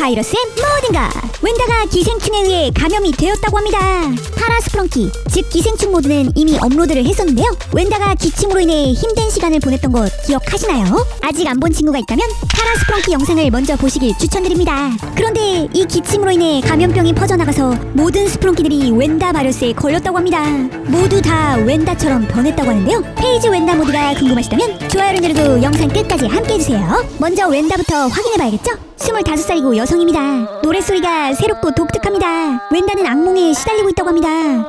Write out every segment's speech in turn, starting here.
바이러스의 모든 것. 웬다가 기생충에 의해 감염이 되었다고 합니다. 파라스프렁키 즉 기생충 모드는 이미 업로드를 했었는데요. 웬다가 기침으로 인해 힘든 시간을 보냈던 것 기억하시나요? 아직 안 본 친구가 있다면 파라스프렁키 영상을 먼저 보시길 추천드립니다. 그런데 이 기침으로 인해 감염병이 퍼져나가서 모든 스프렁키들이 웬다 바이러스에 걸렸다고 합니다. 모두 다 웬다처럼 변했다고 하는데요. 페이지 웬다 모드가 궁금하시다면 좋아요를 누르고 영상 끝까지 함께 해주세요. 먼저 웬다부터 확인해봐야겠죠? 25살이고 여성입니다. 노랫소리가 새롭고 독특합니다. 웬다는 악몽에 시달리고 있다고 합니다.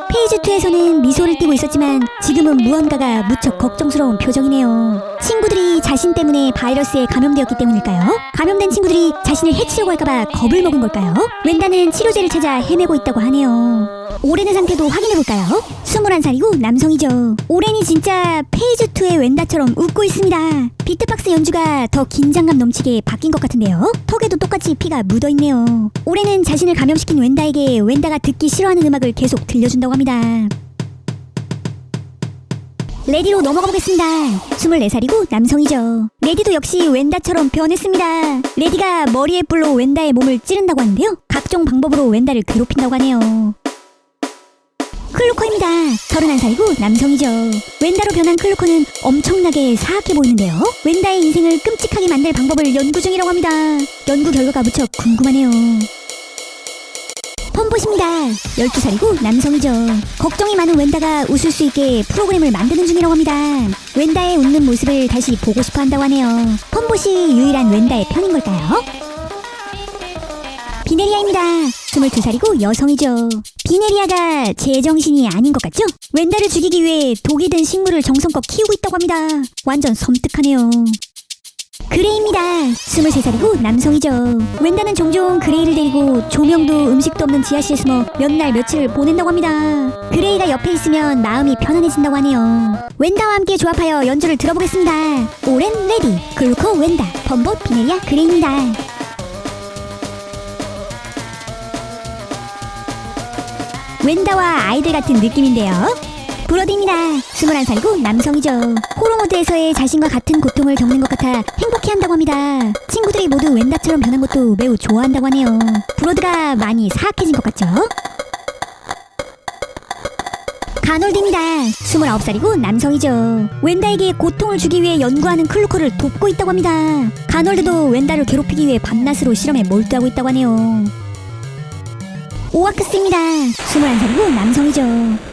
페이지 2에서는 미소를 띠고 있었지만 지금은 무언가가 무척 걱정스러운 표정이네요. 친구들이 자신 때문에 바이러스에 감염되었기 때문일까요? 감염된 친구들이 자신을 해치려고 할까봐 겁을 먹은 걸까요? 웬다는 치료제를 찾아 헤매고 있다고 하네요. 오렌의 상태도 확인해볼까요? 21살이고 남성이죠. 오렌이 진짜 페이즈 2의 웬다처럼 웃고 있습니다. 비트박스 연주가 더 긴장감 넘치게 바뀐 것 같은데요. 턱에도 똑같이 피가 묻어있네요. 오렌은 자신을 감염시킨 웬다에게 웬다가 듣기 싫어하는 음악을 계속 들려준다고 합니다. 레디로 넘어가 보겠습니다. 24살이고 남성이죠. 레디도 역시 웬다처럼 변했습니다. 레디가 머리에 뿔로 웬다의 몸을 찌른다고 하는데요. 각종 방법으로 웬다를 괴롭힌다고 하네요. 클로커입니다. 31살이고 남성이죠. 웬다로 변한 클로커는 엄청나게 사악해 보이는데요. 웬다의 인생을 끔찍하게 만들 방법을 연구 중이라고 합니다. 연구 결과가 무척 궁금하네요. 펌봇입니다. 12살이고 남성이죠. 걱정이 많은 웬다가 웃을 수 있게 프로그램을 만드는 중이라고 합니다. 웬다의 웃는 모습을 다시 보고 싶어 한다고 하네요. 펌봇이 유일한 웬다의 편인 걸까요? 비네리아입니다. 22살이고 여성이죠. 비네리아가 제정신이 아닌 것 같죠? 웬다를 죽이기 위해 독이 든 식물을 정성껏 키우고 있다고 합니다. 완전 섬뜩하네요. 그레이입니다. 23살이고 남성이죠. 웬다는 종종 그레이를 데리고 조명도 음식도 없는 지하실에 숨어 몇 날 며칠을 보낸다고 합니다. 그레이가 옆에 있으면 마음이 편안해진다고 하네요. 웬다와 함께 조합하여 연주를 들어보겠습니다. 오렌 레디, 글루코 웬다, 펌봇 비네리아 그레이입니다. 웬다와 아이들 같은 느낌인데요. 브로디입니다. 21살이고 남성이죠. 호로모드에서의 자신과 같은 고통을 겪는 것 같아 행복해한다고 합니다. 친구들이 모두 웬다처럼 변한 것도 매우 좋아한다고 하네요. 브로드가 많이 사악해진 것 같죠? 가놀드입니다. 29살이고 남성이죠. 웬다에게 고통을 주기 위해 연구하는 클루커를 돕고 있다고 합니다. 가놀드도 웬다를 괴롭히기 위해 밤낮으로 실험에 몰두하고 있다고 하네요. 오아크스입니다. 21살이고 남성이죠.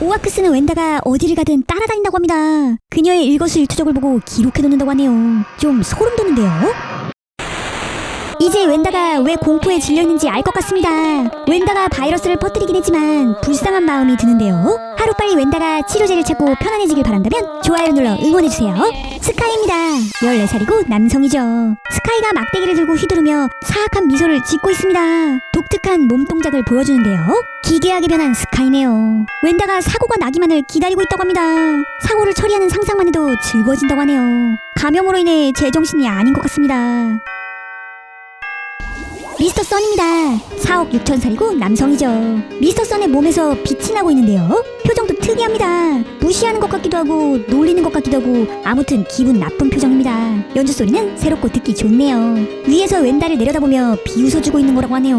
오아크스는 웬다가 어디를 가든 따라다닌다고 합니다. 그녀의 일거수일투족을 보고 기록해놓는다고 하네요. 좀 소름 돋는데요? 이제 웬다가 왜 공포에 질렸는지 알 것 같습니다. 웬다가 바이러스를 퍼뜨리긴 했지만 불쌍한 마음이 드는데요. 하루빨리 웬다가 치료제를 찾고 편안해지길 바란다면 좋아요 눌러 응원해주세요. 스카이입니다. 14살이고 남성이죠. 스카이가 막대기를 들고 휘두르며 사악한 미소를 짓고 있습니다. 독특한 몸 동작을 보여주는데요. 기괴하게 변한 스카이네요. 웬다가 사고가 나기만을 기다리고 있다고 합니다. 사고를 처리하는 상상만 해도 즐거워진다고 하네요. 감염으로 인해 제정신이 아닌 것 같습니다. 미스터 선입니다. 4억 6천 살이고 남성이죠. 미스터 선의 몸에서 빛이 나고 있는데요. 표정도 특이합니다. 무시하는 것 같기도 하고 놀리는 것 같기도 하고 아무튼 기분 나쁜 표정입니다. 연주 소리는 새롭고 듣기 좋네요. 위에서 웬다를 내려다보며 비웃어주고 있는 거라고 하네요.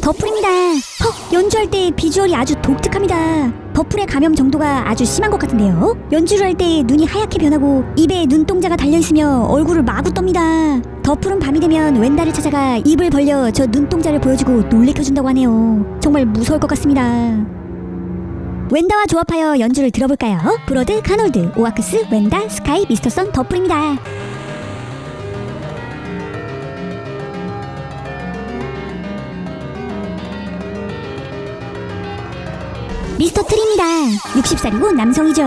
더풀입니다. 헉, 연주할 때 비주얼이 아주 독특합니다. 더풀의 감염 정도가 아주 심한 것 같은데요. 연주를 할 때 눈이 하얗게 변하고 입에 눈동자가 달려있으며 얼굴을 마구 떱니다. 더풀은 밤이 되면 웬다를 찾아가 입을 벌려 저 눈동자를 보여주고 놀래켜준다고 하네요. 정말 무서울 것 같습니다. 웬다와 조합하여 연주를 들어볼까요? 브로드, 카놀드, 오아크스, 웬다, 스카이, 미스터 선, 더풀입니다. 미스터 트리입니다. 60살이고 남성이죠.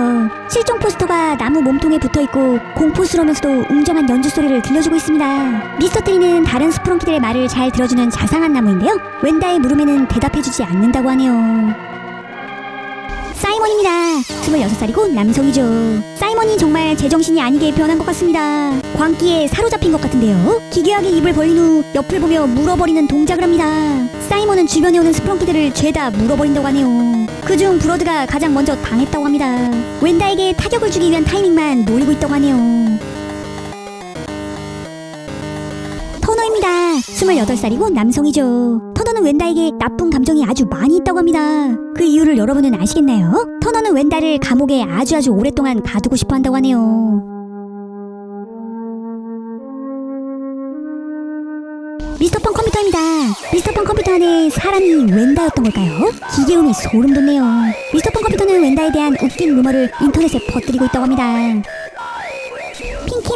실종 포스터가 나무 몸통에 붙어 있고 공포스러우면서도 웅장한 연주 소리를 들려주고 있습니다. 미스터 트리는 다른 스프렁키들의 말을 잘 들어주는 자상한 나무인데요. 웬다의 물음에는 대답해주지 않는다고 하네요. 사이먼입니다. 26살이고 남성이죠. 사이먼이 정말 제정신이 아니게 변한 것 같습니다. 광기에 사로잡힌 것 같은데요. 기괴하게 입을 벌린 후 옆을 보며 물어버리는 동작을 합니다. 사이먼은 주변에 오는 스프렁키들을 죄다 물어버린다고 하네요. 그중 브로드가 가장 먼저 당했다고 합니다. 웬다에게 타격을 주기 위한 타이밍만 노리고 있다고 하네요. 터너입니다. 28살이고 남성이죠. 터너는 웬다에게 나쁜 감정이 아주 많이 있다고 합니다. 그 이유를 여러분은 아시겠나요? 터너는 웬다를 감옥에 아주 아주 오랫동안 가두고 싶어 한다고 하네요. 미스터 펑 컴퓨터입니다. 미스터 펑 컴퓨터 안에 사람이 웬다였던 걸까요? 기계음이 소름 돋네요. 미스터 펑 컴퓨터는 웬다에 대한 웃긴 루머를 인터넷에 퍼뜨리고 있다고 합니다.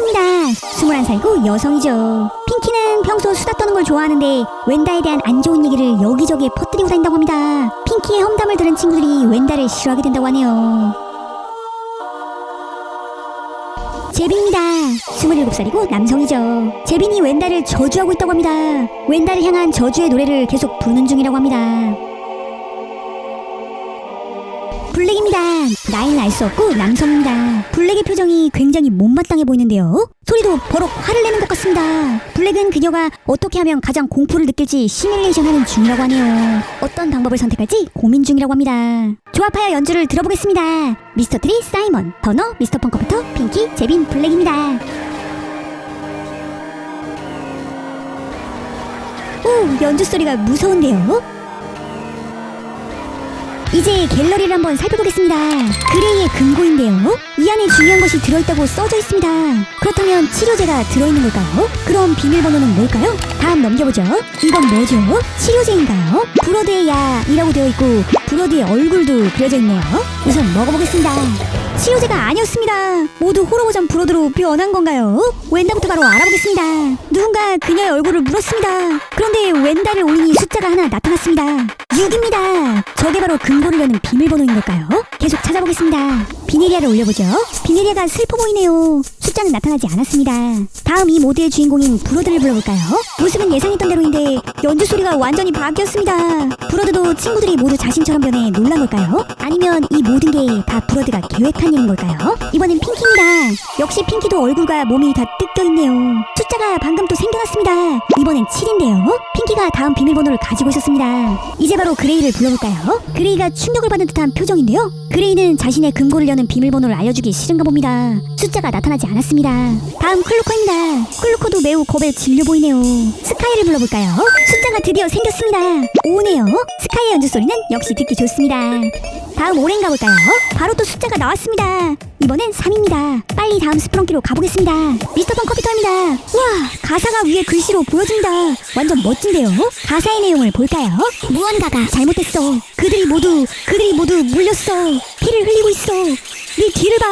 핑키입니다. 21살이고 여성이죠. 핑키는 평소 수다 떠는 걸 좋아하는데 웬다에 대한 안 좋은 얘기를 여기저기에 퍼뜨리고 다닌다고 합니다. 핑키의 험담을 들은 친구들이 웬다를 싫어하게 된다고 하네요. 제빈입니다. 27살이고 남성이죠. 제빈이 웬다를 저주하고 있다고 합니다. 웬다를 향한 저주의 노래를 계속 부르는 중이라고 합니다. 블랙입니다. 나이는 알 수 없고 남성입니다. 블랙의 표정이 굉장히 못마땅해 보이는데요. 소리도 버럭 화를 내는 것 같습니다. 블랙은 그녀가 어떻게 하면 가장 공포를 느낄지 시뮬레이션 하는 중이라고 하네요. 어떤 방법을 선택할지 고민 중이라고 합니다. 조합하여 연주를 들어보겠습니다. 미스터 트리, 사이먼, 터너, 미스터 펑커부터 핑키, 제빈, 블랙입니다. 오, 연주 소리가 무서운데요? 이제 갤러리를 한번 살펴보겠습니다. 그레이의 금고인데요. 이 안에 중요한 것이 들어있다고 써져 있습니다. 그렇다면 치료제가 들어있는 걸까요? 그럼 비밀번호는 뭘까요? 다음 넘겨보죠. 이건 뭐죠? 치료제인가요? 브로드의 약이라고 되어 있고 브로드의 얼굴도 그려져 있네요. 우선 먹어보겠습니다. 치료제가 아니었습니다. 모두 호러버전 브로드로 변한 건가요? 웬다부터 바로 알아보겠습니다. 누군가 그녀의 얼굴을 물었습니다. 그런데 웬다를 올리니 숫자가 하나 나타났습니다. 6입니다. 저게 바로 근거를 여는 비밀번호인 걸까요? 계속 찾아보겠습니다. 비네리아를 올려보죠. 비네리아가 슬퍼 보이네요. 숫자는 나타나지 않았습니다. 다음 이 모드의 주인공인 브로드를 불러볼까요? 모습은 예상했던 대로인데 연주 소리가 완전히 바뀌었습니다. 브로드도 친구들이 모두 자신처럼 변해 놀란 걸까요? 아니면 이 모든 게 다 브로드가 계획한 일인 걸까요? 이번엔 핑키입니다. 역시 핑키도 얼굴과 몸이 다 뜯겨 있네요. 숫자가 방금 또 생겨났습니다. 이번엔 7인데요. 핑키가 다음 비밀번호를 가지고 있었습니다. 이제 바로 그레이를 불러볼까요? 그레이가 충격을 받은 듯한 표정인데요. 그레이는 자신의 금고를 여는 비밀번호를 알려주기 싫은가 봅니다. 숫자가 나타나지 않았습니다. 다음 클루커입니다. 클루커도 매우 겁에 질려 보이네요. 스카이를 불러볼까요? 숫자가 드디어 생겼습니다. 5네요. 스카이의 연주 소리는 역시 듣기 좋습니다. 다음 오렌 가볼까요? 바로 또 숫자가 나왔습니다. 이번엔 3입니다. 빨리 다음 스프렁키로 가보겠습니다. 미스터 펑 컴퓨터입니다. 와, 가사가 위에 글씨로 보여집니다. 완전 멋진데요? 가사의 내용을 볼까요? 무언가가 잘못됐어. 그들이 모두, 그들이 모두 물렸어. 피를 흘리고 있어. 네 뒤를 봐.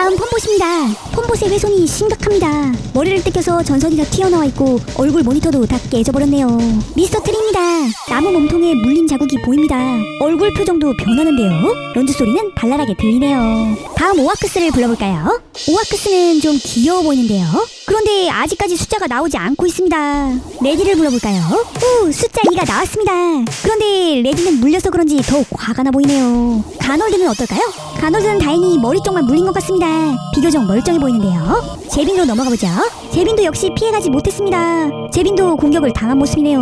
다음 폰봇입니다. 폰봇의 훼손이 심각합니다. 머리를 뜯겨서 전선이 다 튀어나와 있고 얼굴 모니터도 다 깨져버렸네요. 미스터 트리입니다. 나무 몸통에 물린 자국이 보입니다. 얼굴 표정도 변하는데요. 연주 소리는 발랄하게 들리네요. 다음 오아크스를 불러볼까요? 오아크스는 좀 귀여워 보이는데요. 그런데 아직까지 숫자가 나오지 않고 있습니다. 레디를 불러볼까요? 오, 숫자 2가 나왔습니다. 그런데 레디는 물려서 그런지 더욱 화가 나 보이네요. 가놀드는 어떨까요? 가놀드는 다행히 머리 쪽만 물린 것 같습니다. 비교적 멀쩡해 보이는데요. 제빈으로 넘어가 보죠. 제빈도 역시 피해가지 못했습니다. 제빈도 공격을 당한 모습이네요.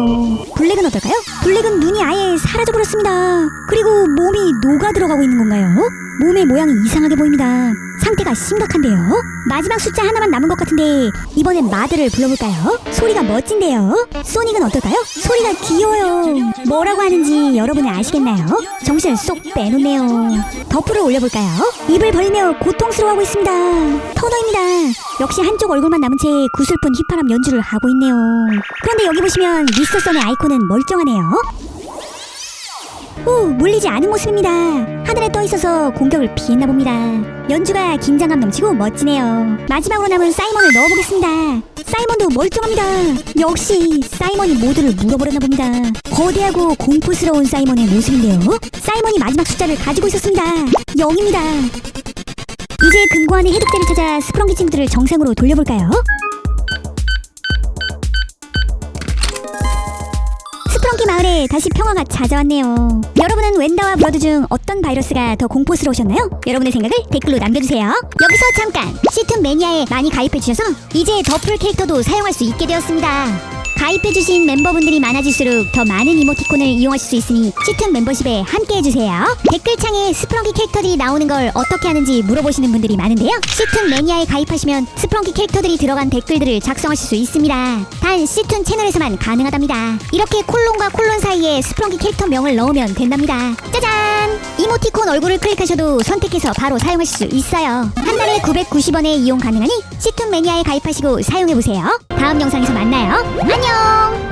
블랙은 어떨까요? 블랙은 눈이 아예 사라져버렸습니다. 그리고 몸이 녹아 들어가고 있는 건가요? 몸의 모양이 이상하게 보입니다. 상태가 심각한데요. 마지막 숫자 하나만 남은 것 같은데 이번엔 마드를 불러볼까요? 소리가 멋진데요. 소닉은 어떨까요? 소리가 귀여워요. 뭐라고 하는지 여러분은 아시겠나요? 정신을 쏙 빼놓네요. 더프를 올려볼까요? 입을 벌리며 고통스러워하고 있습니다. 터너입니다. 역시 한쪽 얼굴만 남은 채 구슬픈 휘파람 연주를 하고 있네요. 그런데 여기 보시면 미스터 선의 아이콘은 멀쩡하네요. 오, 물리지 않은 모습입니다. 하늘에 떠 있어서 공격을 피했나 봅니다. 연주가 긴장감 넘치고 멋지네요. 마지막으로 남은 사이먼을 넣어보겠습니다. 사이먼도 멀쩡합니다. 역시 사이먼이 모두를 물어버렸나 봅니다. 거대하고 공포스러운 사이먼의 모습인데요. 사이먼이 마지막 숫자를 가지고 있었습니다. 0입니다. 이제 금고 안의 해독제를 찾아 스프렁기 친구들을 정상으로 돌려볼까요? 프렁키 마을에 다시 평화가 찾아왔네요. 여러분은 웬다와 브러드 중 어떤 바이러스가 더 공포스러우셨나요? 여러분의 생각을 댓글로 남겨주세요. 여기서 잠깐! 시툰 매니아에 많이 가입해 주셔서 이제 더플 캐릭터도 사용할 수 있게 되었습니다. 가입해주신 멤버분들이 많아질수록 더 많은 이모티콘을 이용하실 수 있으니 시툰 멤버십에 함께해주세요. 댓글창에 스프렁키 캐릭터들이 나오는 걸 어떻게 하는지 물어보시는 분들이 많은데요. 시툰 매니아에 가입하시면 스프렁키 캐릭터들이 들어간 댓글들을 작성하실 수 있습니다. 단 시툰 채널에서만 가능하답니다. 이렇게 콜론과 콜론 사이에 스프렁키 캐릭터 명을 넣으면 된답니다. 짜잔! 이모티콘 얼굴을 클릭하셔도 선택해서 바로 사용하실 수 있어요. 한 달에 990원에 이용 가능하니 시툰 매니아에 가입하시고 사용해보세요. 다음 영상에서 만나요. 안녕!